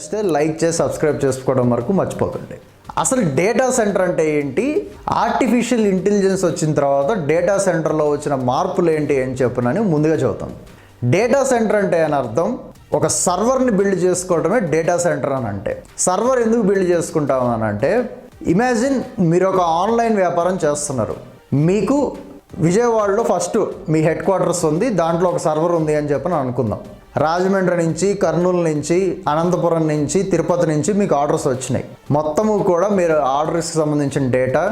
నచ్చితే లైక్ చేసి సబ్స్క్రైబ్ చేసుకోవడం వరకు మర్చిపోకండి. అసలు డేటా సెంటర్ అంటే ఏంటి? ఆర్టిఫిషియల్ ఇంటెలిజెన్స్ వచ్చిన తర్వాత డేటా సెంటర్లో వచ్చిన మార్పులు ఏంటి అని చెప్పనని ముందుగా చెబుతాం. డేటా సెంటర్ అంటే అని అర్థం ఒక సర్వర్ని బిల్డ్ చేసుకోవడమే డేటా సెంటర్ అని అంటే. సర్వర్ ఎందుకు బిల్డ్ చేసుకుంటాం అని అంటే ఇమాజిన్ మీరు ఒక ఆన్లైన్ వ్యాపారం చేస్తున్నారు. మీకు విజయవాడలో ఫస్ట్ మీ హెడ్ క్వార్టర్స్ ఉంది దాంట్లో ఒక సర్వర్ ఉంది అని చెప్పని అనుకుందాం. రాజమండ్రి నుంచి కర్నూలు నుంచి అనంతపురం నుంచి తిరుపతి నుంచి మీకు ఆర్డర్స్ వచ్చినాయి. మొత్తము కూడా మీరు ఆర్డర్స్కి సంబంధించిన డేటా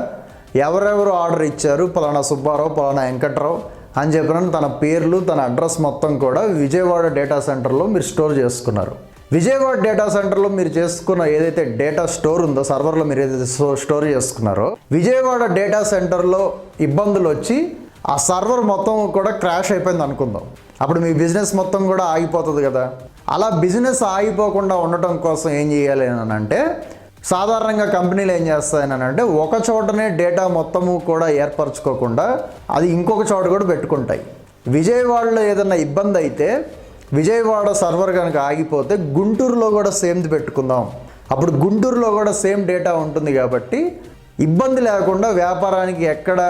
ఎవరెవరు ఆర్డర్ ఇచ్చారు పలానా సుబ్బారావు పలానా వెంకట్రావు అని చెప్పిన తన పేర్లు తన అడ్రస్ మొత్తం కూడా విజయవాడ డేటా సెంటర్లో మీరు స్టోర్ చేసుకున్నారు. విజయవాడ డేటా సెంటర్లో మీరు చేసుకున్న ఏదైతే డేటా స్టోర్ ఉందో సర్వర్లో మీరు ఏదైతే స్టోర్ చేసుకున్నారో విజయవాడ డేటా సెంటర్లో ఇబ్బందులు వచ్చి ఆ సర్వర్ మొత్తం కూడా క్రాష్ అయిపోయింది అనుకుందాం. అప్పుడు మీ బిజినెస్ మొత్తం కూడా ఆగిపోతుంది కదా. అలా బిజినెస్ ఆగిపోకుండా ఉండటం కోసం ఏం చేయాలి అని అంటే సాధారణంగా కంపెనీలు ఏం చేస్తాయని అంటే ఒక చోటనే డేటా మొత్తము కూడా ఏర్పరచుకోకుండా అది ఇంకొక చోట కూడా పెట్టుకుంటాయి. విజయవాడలో ఏదైనా ఇబ్బంది అయితే విజయవాడ సర్వర్ కనుక ఆగిపోతే గుంటూరులో కూడా సేమ్ది పెట్టుకుందాం. అప్పుడు గుంటూరులో కూడా సేమ్ డేటా ఉంటుంది కాబట్టి ఇబ్బంది లేకుండా వ్యాపారానికి ఎక్కడ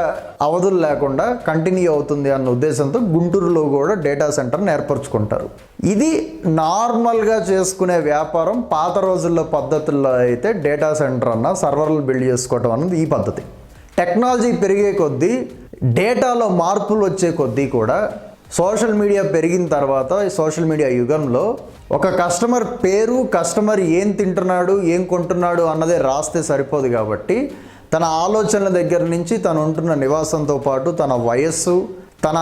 అవధులు లేకుండా కంటిన్యూ అవుతుంది అన్న ఉద్దేశంతో గుంటూరులో కూడా డేటా సెంటర్ని ఏర్పరచుకుంటారు. ఇది నార్మల్గా చేసుకునే వ్యాపారం పాత రోజుల్లో పద్ధతుల్లో అయితే డేటా సెంటర్ అన్న సర్వర్లు బిల్డ్ చేసుకోవటం అన్నది ఈ పద్ధతి. టెక్నాలజీ పెరిగే కొద్దీ డేటాలో మార్పులు వచ్చే కొద్దీ కూడా సోషల్ మీడియా పెరిగిన తర్వాత సోషల్ మీడియా యుగంలో ఒక కస్టమర్ పేరు కస్టమర్ ఏం తింటున్నాడు ఏం కొంటున్నాడు అన్నదే రాస్తే సరిపోదు కాబట్టి తన ఆలోచనల దగ్గర నుంచి తను ఉంటున్న నివాసంతో పాటు తన వయస్సు తన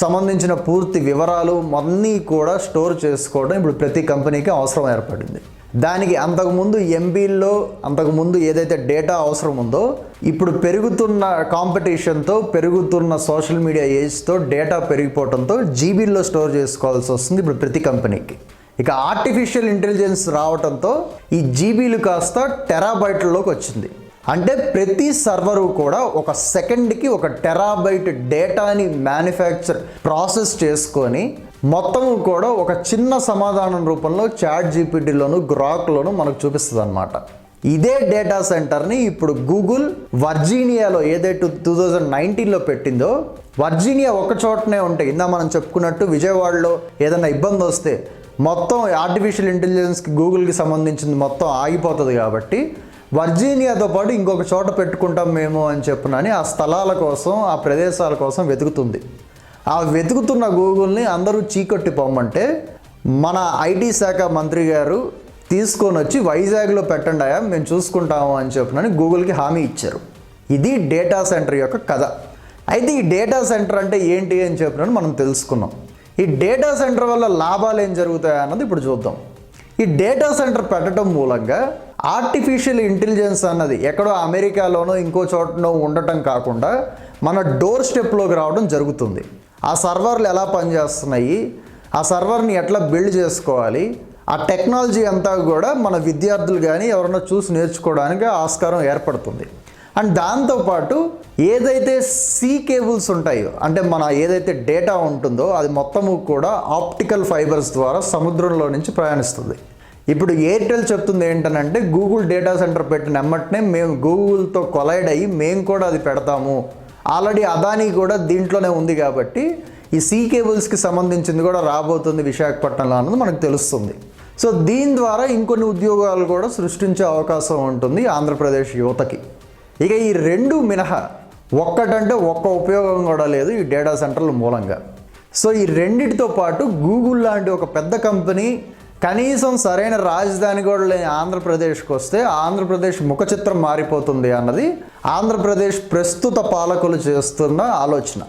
సంబంధించిన పూర్తి వివరాలు అన్నీ కూడా స్టోర్ చేసుకోవడం ఇప్పుడు ప్రతి కంపెనీకి అవసరం ఏర్పడింది. దానికి అంతకుముందు ఎంబీల్లో అంతకుముందు ఏదైతే డేటా అవసరం ఉందో ఇప్పుడు పెరుగుతున్న కాంపిటీషన్తో పెరుగుతున్న సోషల్ మీడియా ఏజ్తో డేటా పెరిగిపోవడంతో జీబీల్లో స్టోర్ చేసుకోవాల్సి వస్తుంది ఇప్పుడు ప్రతి కంపెనీకి. ఇక ఆర్టిఫిషియల్ ఇంటెలిజెన్స్ రావడంతో ఈ జీబీలు కాస్త టెరాబైట్లలోకి వచ్చింది. అంటే ప్రతి సర్వరు కూడా ఒక సెకండ్కి ఒక టెరాబైట్ డేటాని మ్యానుఫ్యాక్చర్ ప్రాసెస్ చేసుకొని మొత్తం కూడా ఒక చిన్న సమాధానం రూపంలో చాట్ జీపీటీలోను గ్రాక్లోను మనకు చూపిస్తుంది అనమాట ఇదే డేటా సెంటర్ని ఇప్పుడు గూగుల్ వర్జీనియాలో ఏదైతే టూ థౌజండ్ నైన్టీన్లో పెట్టిందో వర్జీనియా ఒక చోటనే ఉంటాయి. ఇందా మనం చెప్పుకున్నట్టు విజయవాడలో ఏదైనా ఇబ్బంది వస్తే మొత్తం ఆర్టిఫిషియల్ ఇంటెలిజెన్స్కి గూగుల్కి సంబంధించింది మొత్తం ఆగిపోతుంది కాబట్టి వర్జీనియాతో పాటు ఇంకొక చోట పెట్టుకుంటాం మేము అని చెప్పునని ఆ స్థలాల కోసం ఆ ప్రదేశాల కోసం వెతుకుతుంది. ఆ వెతుకుతున్న గూగుల్ని అందరూ చీకొట్టి పొమ్మంటే మన ఐటీ శాఖ మంత్రి గారు తీసుకొని వచ్చి వైజాగ్లో పెట్టండి అయ్యా మేము చూసుకుంటాము అని చెప్పినని గూగుల్కి హామీ ఇచ్చారు. ఇది డేటా సెంటర్ యొక్క కథ. అయితే ఈ డేటా సెంటర్ అంటే ఏంటి అని చెప్పినని మనం తెలుసుకున్నాం. ఈ డేటా సెంటర్ వల్ల లాభాలు ఏం జరుగుతాయి అన్నది ఇప్పుడు చూద్దాం. ఈ డేటా సెంటర్ పెట్టడం మూలంగా ఆర్టిఫిషియల్ ఇంటెలిజెన్స్ అన్నది ఎక్కడో అమెరికాలోనో ఇంకో చోటనో ఉండటం కాకుండా మన డోర్ స్టెప్లోకి రావడం జరుగుతుంది. ఆ సర్వర్లు ఎలా పనిచేస్తున్నాయి? ఆ సర్వర్ని ఎట్లా బిల్డ్ చేసుకోవాలి? ఆ టెక్నాలజీ అంతా కూడా మన విద్యార్థులు కానీ ఎవరైనా చూసి నేర్చుకోవడానికి ఆస్కారం ఏర్పడుతుంది. అండ్ దాంతోపాటు ఏదైతే సీ కేబుల్స్ ఉంటాయో అంటే మన ఏదైతే డేటా ఉంటుందో అది మొత్తము కూడా ఆప్టికల్ ఫైబర్స్ ద్వారా సముద్రంలో నుంచి ప్రయాణిస్తుంది. ఇప్పుడు ఎయిర్టెల్ చెప్తుంది ఏంటనంటే గూగుల్ డేటా సెంటర్ పెట్టిన ఎమ్మటనే మేము గూగుల్తో కొలైడ్ అయ్యి మేము కూడా అది పెడతాము. ఆల్రెడీ అదానీ కూడా దీంట్లోనే ఉంది కాబట్టి ఈ సీ కేబుల్స్కి సంబంధించింది కూడా రాబోతుంది విశాఖపట్నంలో అన్నది మనకు తెలుస్తుంది. సో దీని ద్వారా ఇంకొన్ని ఉద్యోగాలు కూడా సృష్టించే అవకాశం ఉంటుంది ఆంధ్రప్రదేశ్ యువతకి. ఇక ఈ రెండు మినహా ఒక్కటంటే ఒక్క ఉపయోగం కూడా లేదు ఈ డేటా సెంటర్ల మూలంగా. సో ఈ రెండిటితో పాటు గూగుల్ లాంటి ఒక పెద్ద కంపెనీ కనీసం సరైన రాజధాని కూడా లేని ఆంధ్రప్రదేశ్కి వస్తే ఆంధ్రప్రదేశ్ ముఖ చిత్రం మారిపోతుంది అన్నది ఆంధ్రప్రదేశ్ ప్రస్తుత పాలకులు చేస్తున్న ఆలోచన.